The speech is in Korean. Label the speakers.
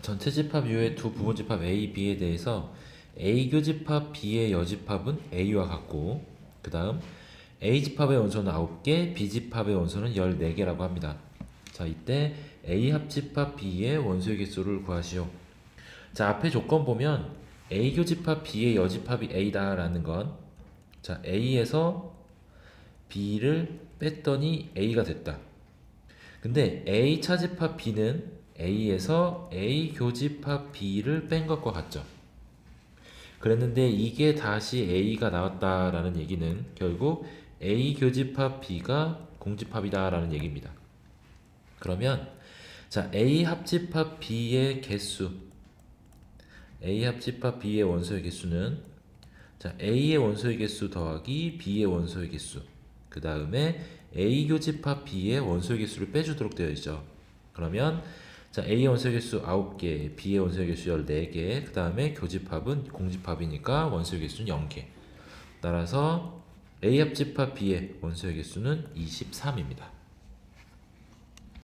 Speaker 1: 자, 전체 집합 U의 두 부분 집합 A, B에 대해서 A 교 집합 B의 여집합은 A와 같고 그 다음 A 집합의 원소는 9개, B 집합의 원소는 14개라고 합니다. 자, 이때 A 합집합 B의 원소의 개수를 구하시오. 자, 앞에 조건 보면 A 교 집합 B의 여집합이 A다라는 건 자, A에서 B를 뺐더니 A가 됐다. 근데 A 차집합 B는 A에서 A 교집합 B를 뺀 것과 같죠. 그랬는데 이게 다시 A가 나왔다라는 얘기는 결국 A 교집합 B가 공집합이다라는 얘기입니다. 그러면 자 A 합집합 B의 개수 A 합집합 B의 원소의 개수는 자 A의 원소의 개수 더하기 B의 원소의 개수 그 다음에 A 교집합 B의 원소의 개수를 빼주도록 되어 있죠. 그러면 자 A의 원소의 개수 9개, B의 원소의 개수 14개, 그 다음에 교집합은 공집합이니까 원소의 개수는 0개. 따라서 A 합집합 B의 원소의 개수는 23입니다.